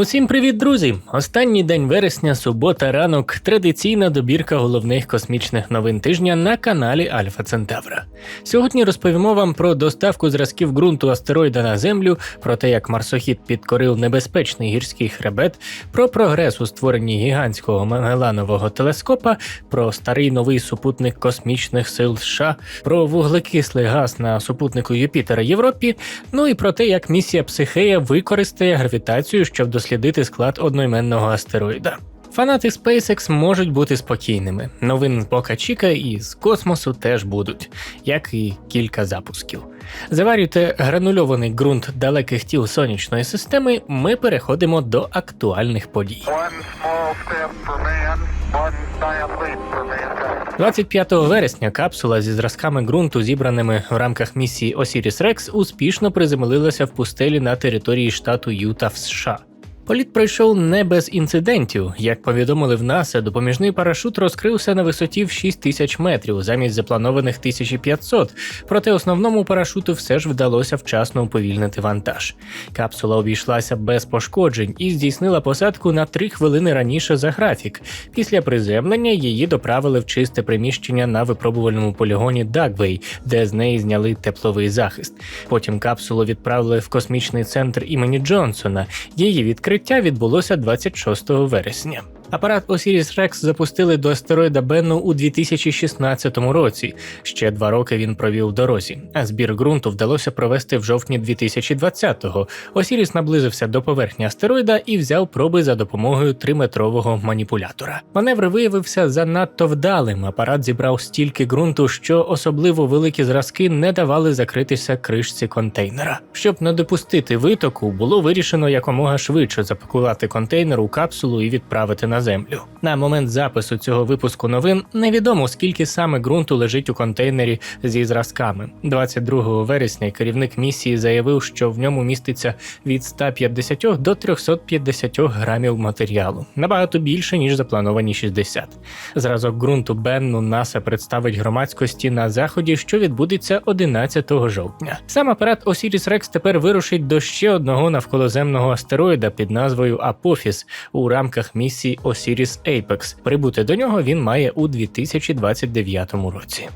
Усім привіт, друзі! Останній день вересня, субота, ранок, традиційна добірка головних космічних новин тижня на каналі Альфа Центавра. Сьогодні розповімо вам про доставку зразків ґрунту астероїда на Землю, про те, як марсохід підкорив небезпечний гірський хребет, про прогрес у створенні гігантського Магеланового телескопа, про старий новий супутник космічних сил США, про вуглекислий газ на супутнику Юпітера Європі, ну і про те, як місія Психея використає гравітацію, щоб дослідити склад одноіменного астероїда. Фанати SpaceX можуть бути спокійними. Новин з Бока Чіка і з космосу теж будуть, як і кілька запусків. Заварюйте гранульований ґрунт далеких тіл сонячної системи. Ми переходимо до актуальних подій. One small step for man, one giant leap for mankind. 25 вересня капсула зі зразками ґрунту, зібраними в рамках місії Osiris Rex, успішно приземлилася в пустелі на території штату Юта в США. Політ пройшов не без інцидентів. Як повідомили в НАСА, допоміжний парашут розкрився на висоті в 6 тисяч метрів замість запланованих 1500, проте основному парашуту все ж вдалося вчасно уповільнити вантаж. Капсула обійшлася без пошкоджень і здійснила посадку на 3 хвилини раніше за графік. Після приземлення її доправили в чисте приміщення на випробувальному полігоні Дагвей, де з неї зняли тепловий захист. Потім капсулу відправили в космічний центр імені Джонсона. Її відкриття відбулося 26 вересня. Апарат Osiris Rex запустили до астероїда Бенну у 2016 році. Ще два роки він провів в дорозі, а збір ґрунту вдалося провести в жовтні 2020-го. Осіріс наблизився до поверхні астероїда і взяв проби за допомогою триметрового маніпулятора. Маневр виявився занадто вдалим. Апарат зібрав стільки ґрунту, що особливо великі зразки не давали закритися кришці контейнера. Щоб не допустити витоку, було вирішено якомога швидше запакувати контейнер у капсулу і відправити на землю. На момент запису цього випуску новин невідомо скільки саме ґрунту лежить у контейнері зі зразками. 22 вересня керівник місії заявив, що в ньому міститься від 150 до 350 грамів матеріалу, набагато більше ніж заплановані 60. Зразок ґрунту Бенну НАСА представить громадськості на заході, що відбудеться 11 жовтня. Сам апарат Osiris Rex тепер вирушить до ще одного навколоземного астероїда під назвою Апофіс у рамках місії Osiris Apex. Прибути до нього він має у 2029 році.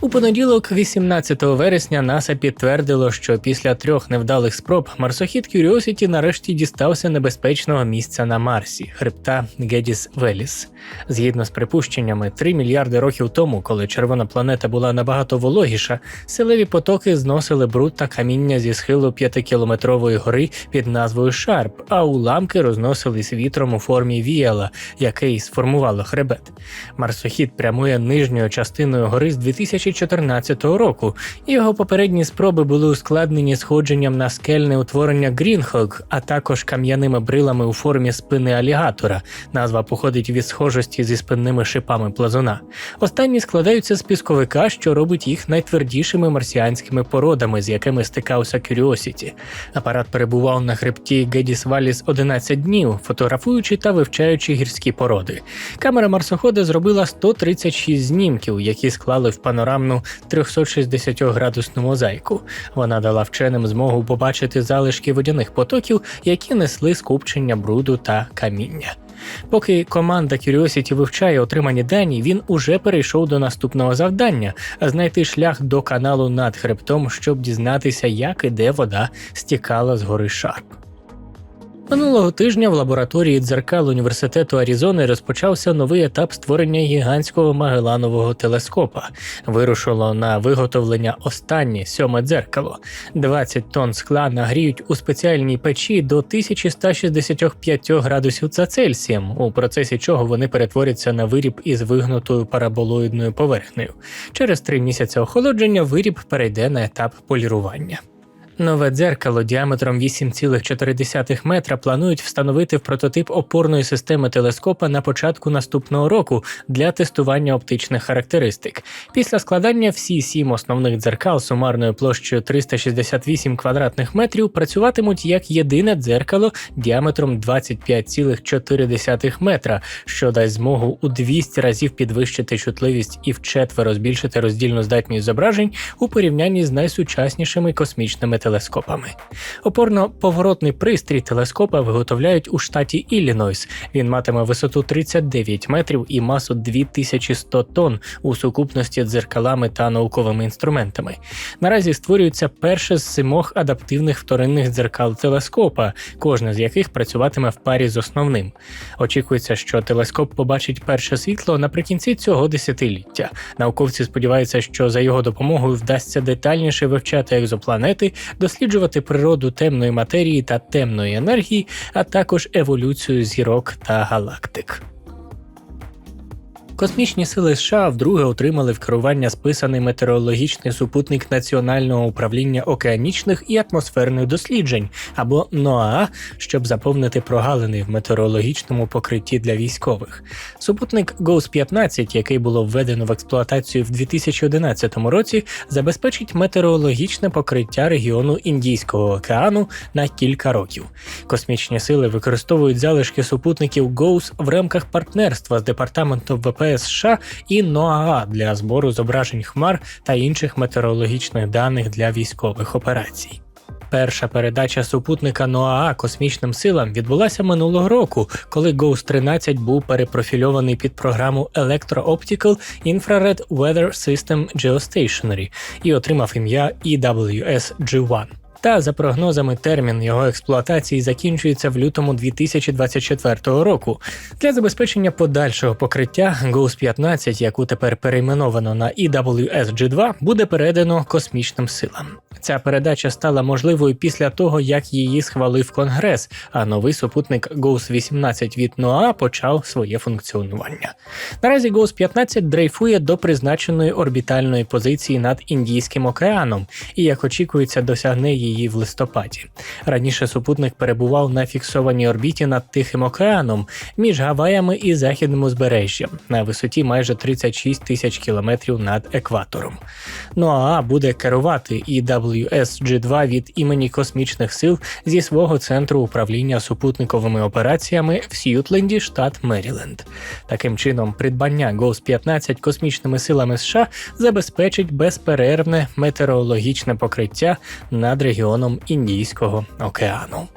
У понеділок, 18 вересня, НАСА підтвердило, що після трьох невдалих спроб марсохід Curiosity нарешті дістався небезпечного місця на Марсі хребта Гедіс Веліс. Згідно з припущеннями, 3 мільярди років тому, коли червона планета була набагато вологіша, селеві потоки зносили бруд та каміння зі схилу 5-кілометрової гори під назвою Шарп, а уламки розносились вітром у формі віяла, який сформувало хребет. Марсохід прямує нижньою частиною гори з 2014 року. Його попередні спроби були ускладнені сходженням на скельне утворення Грінхог, а також кам'яними брилами у формі спини алігатора. Назва походить від схожості зі спинними шипами плазуна. Останні складаються з пісковика, що робить їх найтвердішими марсіанськими породами, з якими стикався Curiosity. Апарат перебував на хребті Гедіс Валіс 11 днів, фотографуючи та вивчаючи гірські породи. Камера марсохода зробила 136 знімків, які склали в панорамну 360-градусну мозаїку. Вона дала вченим змогу побачити залишки водяних потоків, які несли скупчення бруду та каміння. Поки команда Curiosity вивчає отримані дані, він уже перейшов до наступного завдання знайти шлях до каналу над хребтом, щоб дізнатися, як і де вода стікала з гори Шарп. Минулого тижня в лабораторії дзеркал університету Арізони розпочався новий етап створення гігантського Магеланового телескопа. Вирушило на виготовлення останнє сьоме дзеркало. 20 тонн скла нагріють у спеціальній печі до 1165 градусів за Цельсієм, у процесі чого вони перетворяться на виріб із вигнутою параболоїдною поверхнею. Через три місяці охолодження виріб перейде на етап полірування. Нове дзеркало діаметром 8,4 метра планують встановити в прототип опорної системи телескопа на початку наступного року для тестування оптичних характеристик. Після складання всі сім основних дзеркал сумарною площею 368 квадратних метрів працюватимуть як єдине дзеркало діаметром 25,4 метра, що дасть змогу у 200 разів підвищити чутливість і вчетверо збільшити роздільну здатність зображень у порівнянні з найсучаснішими космічними телескопами. Опорно-поворотний пристрій телескопа виготовляють у штаті Іллінойс. Він матиме висоту 39 метрів і масу 2100 тонн у сукупності з дзеркалами та науковими інструментами. Наразі створюється перше з сімох адаптивних вторинних дзеркал телескопа, кожне з яких працюватиме в парі з основним. Очікується, що телескоп побачить перше світло наприкінці цього десятиліття. Науковці сподіваються, що за його допомогою вдасться детальніше вивчати екзопланети, досліджувати природу темної матерії та темної енергії, а також еволюцію зірок та галактик. Космічні сили США вдруге отримали в керування списаний метеорологічний супутник Національного управління океанічних і атмосферних досліджень або НОАА, щоб заповнити прогалини в метеорологічному покритті для військових. Супутник GOES-15, який було введено в експлуатацію в 2011 році, забезпечить метеорологічне покриття регіону Індійського океану на кілька років. Космічні сили використовують залишки супутників GOES в рамках партнерства з департаментом ВПС США і НОАА для збору зображень хмар та інших метеорологічних даних для військових операцій. Перша передача супутника НОАА космічним силам відбулася минулого року, коли GOES 13 був перепрофільований під програму Electro-Optical Infrared Weather System Geostationary і отримав ім'я E EWS-G1. Та за прогнозами термін його експлуатації закінчується в лютому 2024 року. Для забезпечення подальшого покриття GOES 15, яку тепер перейменовано на E EWS-G2, буде передано космічним силам. Ця передача стала можливою після того, як її схвалив Конгрес, а новий супутник GOES 18 від НОА почав своє функціонування. Наразі GOES 15 дрейфує до призначеної орбітальної позиції над Індійським океаном і, як очікується, досягне її в листопаді. Раніше супутник перебував на фіксованій орбіті над Тихим океаном між Гаваями і західним узбережжям на висоті майже 36 тисяч кілометрів над екватором. НОАА буде керувати EWS-G2 від імені космічних сил зі свого центру управління супутниковими операціями в Сьютленді, штат Меріленд. Таким чином, придбання GOES 15 космічними силами США забезпечить безперервне метеорологічне покриття над регіоном Індійського океану.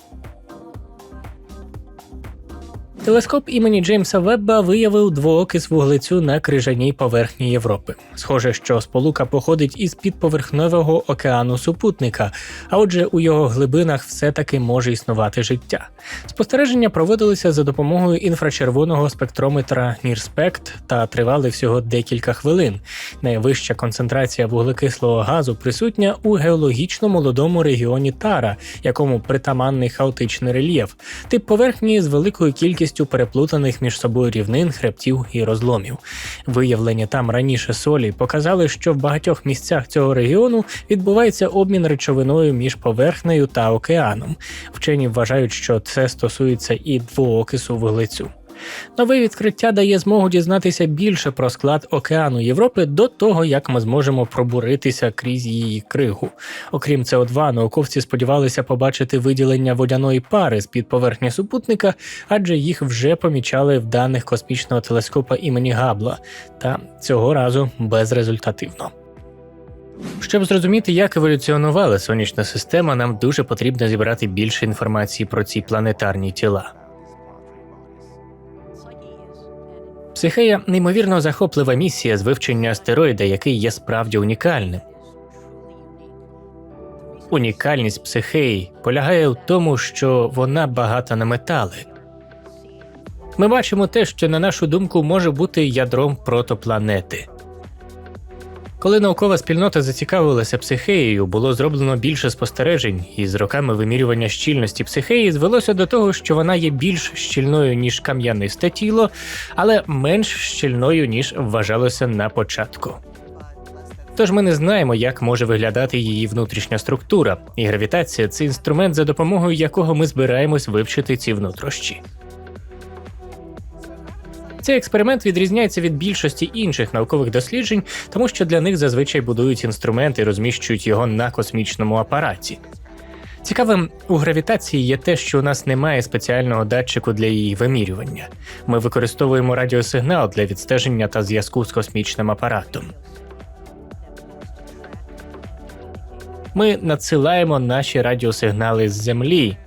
Телескоп імені Джеймса Вебба виявив двоокис вуглецю на крижаній поверхні Європи. Схоже, що сполука походить із підповерхневого океану супутника, а отже, у його глибинах все-таки може існувати життя. Спостереження проводилися за допомогою інфрачервоного спектрометра NIRSPECT та тривали всього декілька хвилин. Найвища концентрація вуглекислого газу присутня у геологічно молодому регіоні Тара, якому притаманний хаотичний рельєф, тип поверхні з великою кількістю переплутаних між собою рівнин, хребтів і розломів. Виявлені там раніше солі показали, що в багатьох місцях цього регіону відбувається обмін речовиною між поверхнею та океаном. Вчені вважають, що це стосується і двоокису вуглецю. Нове відкриття дає змогу дізнатися більше про склад океану Європи до того, як ми зможемо пробуритися крізь її кригу. Окрім СО2, науковці сподівалися побачити виділення водяної пари з під поверхні супутника, адже їх вже помічали в даних космічного телескопа імені Габла, та цього разу безрезультативно. Щоб зрозуміти, як еволюціонувала сонячна система, нам дуже потрібно зібрати більше інформації про ці планетарні тіла. Психея неймовірно захоплива місія з вивчення астероїда, який є справді унікальним. Унікальність психеї полягає в тому, що вона багата на метали. Ми бачимо те, що, на нашу думку, може бути ядром протопланети. Коли наукова спільнота зацікавилася психеєю, було зроблено більше спостережень, і з роками вимірювання щільності психеї звелося до того, що вона є більш щільною ніж кам'янисте тіло, але менш щільною ніж вважалося на початку. Тож ми не знаємо, як може виглядати її внутрішня структура, і гравітація це інструмент, за допомогою якого ми збираємось вивчити ці внутрішні. Цей експеримент відрізняється від більшості інших наукових досліджень, тому що для них зазвичай будують інструмент і розміщують його на космічному апараті. Цікавим у гравітації є те, що у нас немає спеціального датчику для її вимірювання. Ми використовуємо радіосигнал для відстеження та зв'язку з космічним апаратом. ми надсилаємо наші радіосигнали з Землі.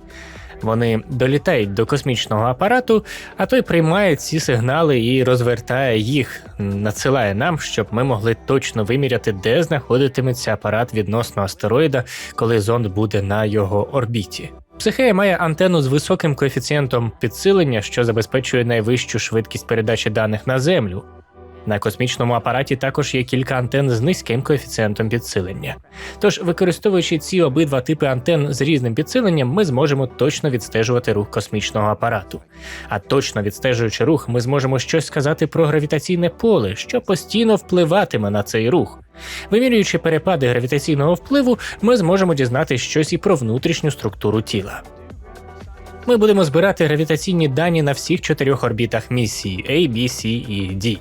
Вони долітають до космічного апарату, а той приймає ці сигнали і розвертає їх, надсилає нам, щоб ми могли точно виміряти, де знаходитиметься апарат відносно астероїда, коли зонд буде на його орбіті. Психея має антенну з високим коефіцієнтом підсилення, що забезпечує найвищу швидкість передачі даних на Землю. На космічному апараті також є кілька антенн з низьким коефіцієнтом підсилення. Тож, використовуючи ці обидва типи антенн з різним підсиленням, ми зможемо точно відстежувати рух космічного апарату. А точно відстежуючи рух, ми зможемо щось сказати про гравітаційне поле, що постійно впливатиме на цей рух. Вимірюючи перепади гравітаційного впливу, ми зможемо дізнатися щось і про внутрішню структуру тіла. Ми будемо збирати гравітаційні дані на всіх чотирьох орбітах місії A, B, C і D.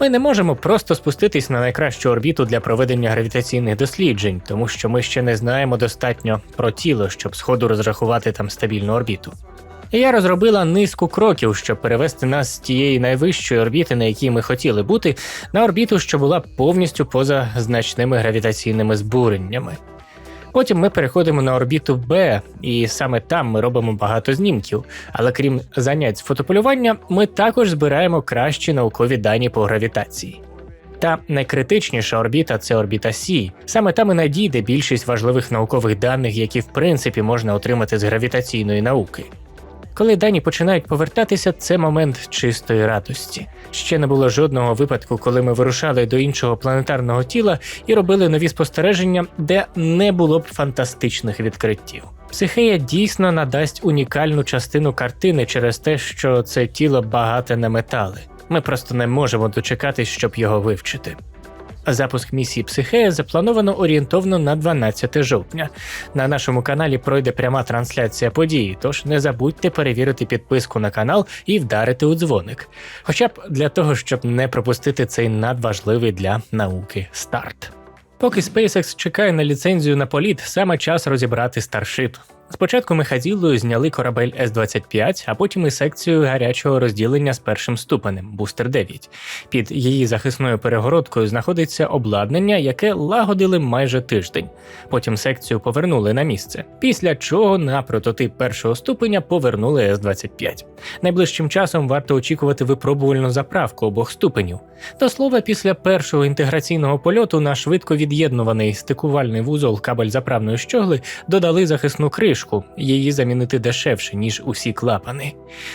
Ми не можемо просто спуститись на найкращу орбіту для проведення гравітаційних досліджень, тому що ми ще не знаємо достатньо про тіло, щоб сходу розрахувати там стабільну орбіту. І я розробила низку кроків, щоб перевести нас з тієї найвищої орбіти, на якій ми хотіли бути, на орбіту, що була повністю поза значними гравітаційними збуреннями. Потім ми переходимо на орбіту Б, і саме там ми робимо багато знімків. Але крім занять з фотополювання, ми також збираємо кращі наукові дані по гравітації. Та найкритичніша орбіта це орбіта Сі. Саме там і надійде більшість важливих наукових даних, які в принципі можна отримати з гравітаційної науки. Коли дані починають повертатися, це момент чистої радості. Ще не було жодного випадку, коли ми вирушали до іншого планетарного тіла і робили нові спостереження, де не було б фантастичних відкриттів. Психея дійсно надасть унікальну частину картини через те, що це тіло багате на метали. Ми просто не можемо дочекатись, щоб його вивчити. Запуск місії Психея заплановано орієнтовно на 12 жовтня. На нашому каналі пройде пряма трансляція події, тож не забудьте перевірити підписку на канал і вдарити у дзвоник. Хоча б для того, щоб не пропустити цей надважливий для науки старт. Поки SpaceX чекає на ліцензію на політ, саме час розібрати Starship. Спочатку ми хазілою зняли корабель С-25, а потім і секцію гарячого розділення з першим ступенем Бустер 9. Під її захисною перегородкою знаходиться обладнання, яке лагодили майже тиждень. Потім секцію повернули на місце. Після чого на прототип першого ступеня повернули С-25. Найближчим часом варто очікувати випробувальну заправку обох ступенів. До слова, після першого інтеграційного польоту на швидко від'єднуваний стикувальний вузол кабель заправної щогли додали захисну кришку. Її замінити дешевше, ніж усі клапани.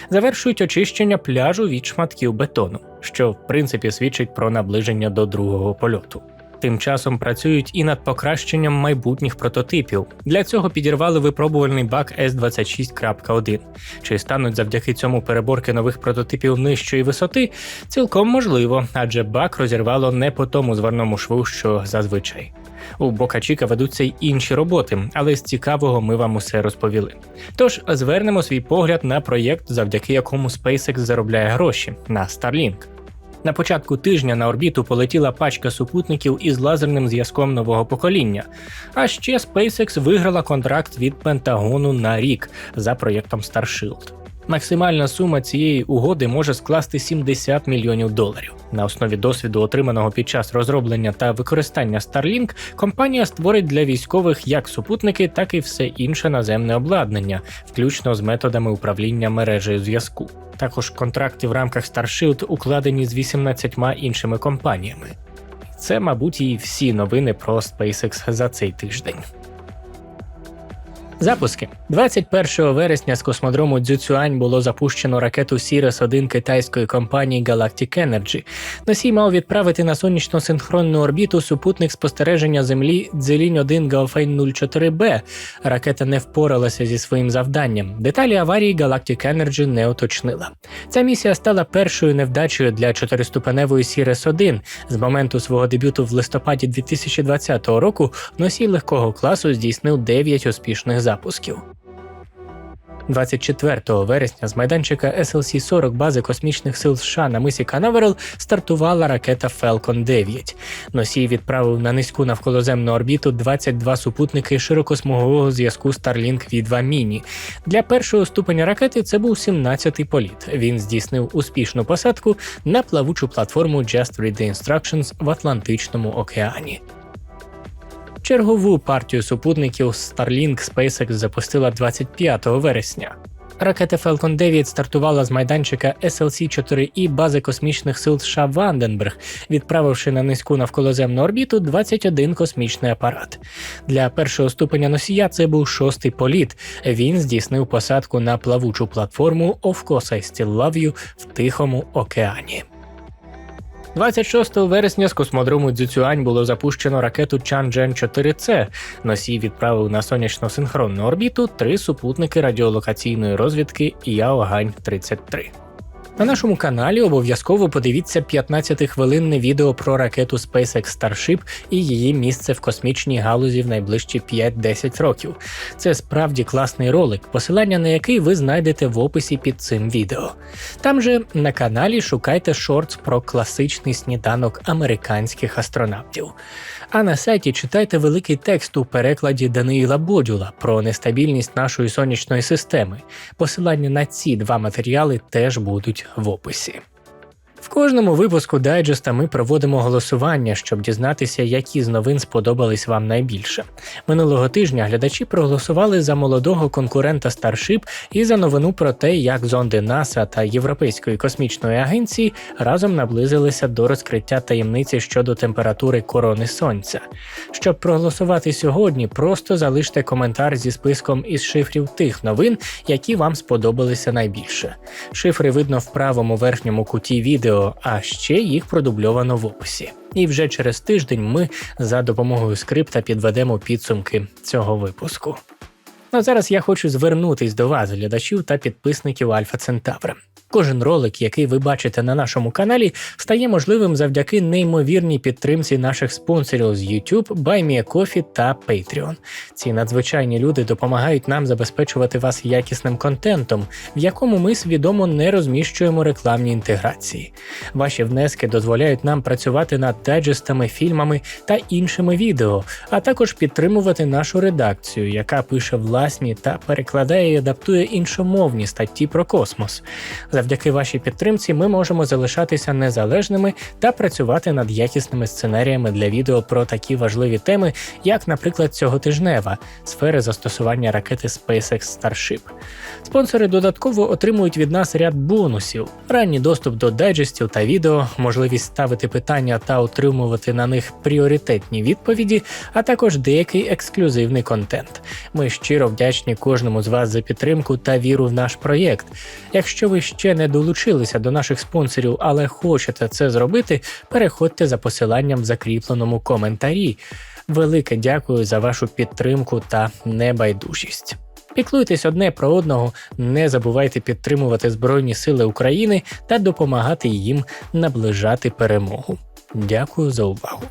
Завершують очищення пляжу від шматків бетону, що в принципі свідчить про наближення до другого польоту. Тим часом працюють і над покращенням майбутніх прототипів. Для цього підірвали випробувальний бак S26.1. Чи стануть завдяки цьому переборки нових прототипів нижчої висоти? Цілком можливо, адже бак розірвало не по тому зварному шву, що зазвичай. У Бокачіка ведуться й інші роботи, але з цікавого ми вам усе розповіли. Тож звернемо свій погляд на проєкт, завдяки якому SpaceX заробляє гроші на Starlink. На початку тижня на орбіту полетіла пачка супутників із лазерним зв'язком нового покоління. А ще SpaceX виграла контракт від Пентагону на рік за проєктом Starshield. Максимальна сума цієї угоди може скласти 70 мільйонів доларів. На основі досвіду, отриманого під час розроблення та використання Starlink, компанія створить для військових як супутники, так і все інше наземне обладнання, включно з методами управління мережею зв'язку. Також контракти в рамках Starshield укладені з 18 іншими компаніями. Це, мабуть, і всі новини про SpaceX за цей тиждень. Запуски 21 вересня з космодрому Дзюцюань було запущено ракету Сірес 1 китайської компанії Galactic Energy. Носій мав відправити на сонячно-синхронну орбіту супутник спостереження Землі Дзелінь 1 Гаофейн 04 b Ракета не впоралася зі своїм завданням. Деталі аварії Galactic Energy не уточнила. Ця місія стала першою невдачею для чотириступеневої Сірес 1 з моменту свого дебюту в листопаді 2020 року. Носій легкого класу здійснив 9 успішних запусків запусків. 24 вересня з майданчика SLC-40 бази космічних сил США на мисі Канаверал стартувала ракета Falcon 9. Носій відправив на низьку навколоземну орбіту 22 супутники широкосмугового зв'язку Starlink V2 Mini. Для першого ступеня ракети це був 17-й політ. Він здійснив успішну посадку на плавучу платформу Just Read the Instructions в Атлантичному океані. Чергову партію супутників Starlink SpaceX запустила 25 вересня. Ракета Falcon 9 стартувала з майданчика SLC-4І бази космічних сил США Ванденберг, відправивши на низьку навколоземну орбіту 21 космічний апарат. Для першого ступеня носія це був шостий політ. Він здійснив посадку на плавучу платформу Of Course I Still Love You в Тихому океані. 26 вересня з космодрому Дзюцюань було запущено ракету Чанджен 4 c Носій відправив на сонячно-синхронну орбіту три супутники радіолокаційної розвідки Яогань 33 на нашому каналі обов'язково подивіться 15-хвилинне відео про ракету SpaceX Starship і її місце в космічній галузі в найближчі 5-10 років. Це справді класний ролик, посилання на який ви знайдете в описі під цим відео. Там же на каналі шукайте шортс про класичний сніданок американських астронавтів. А на сайті читайте великий текст у перекладі Даниїла Бодюла про нестабільність нашої сонячної системи. Посилання на ці два матеріали теж будуть в описі. Кожному випуску дайджеста ми проводимо голосування, щоб дізнатися, які з новин сподобались вам найбільше. Минулого тижня глядачі проголосували за молодого конкурента Starship і за новину про те, як зонди НАСА та Європейської космічної агенції разом наблизилися до розкриття таємниці щодо температури корони сонця. Щоб проголосувати сьогодні, просто залиште коментар зі списком із шифрів тих новин, які вам сподобалися найбільше. Шифри видно в правому верхньому куті відео а ще їх продубльовано в описі. І вже через тиждень ми за допомогою скрипта підведемо підсумки цього випуску. Ну а зараз я хочу звернутись до вас, глядачів та підписників Альфа Центавра. Кожен ролик, який ви бачите на нашому каналі, стає можливим завдяки неймовірній підтримці наших спонсорів з YouTube, BuyMeACoffee та Patreon. Ці надзвичайні люди допомагають нам забезпечувати вас якісним контентом, в якому ми свідомо не розміщуємо рекламні інтеграції. Ваші внески дозволяють нам працювати над дайджестами, фільмами та іншими відео, а також підтримувати нашу редакцію, яка пише власні та перекладає і адаптує іншомовні статті про космос. Завдяки вашій підтримці ми можемо залишатися незалежними та працювати над якісними сценаріями для відео про такі важливі теми, як, наприклад, цьоготижнева сфери застосування ракети SpaceX Starship. Спонсори додатково отримують від нас ряд бонусів: ранній доступ до дайджестів та відео, можливість ставити питання та отримувати на них пріоритетні відповіді, а також деякий ексклюзивний контент. Ми щиро вдячні кожному з вас за підтримку та віру в наш проєкт. Якщо ви ще не долучилися до наших спонсорів, але хочете це зробити, переходьте за посиланням в закріпленому коментарі. Велике дякую за вашу підтримку та небайдужість. Піклуйтесь одне про одного, не забувайте підтримувати Збройні Сили України та допомагати їм наближати перемогу. Дякую за увагу.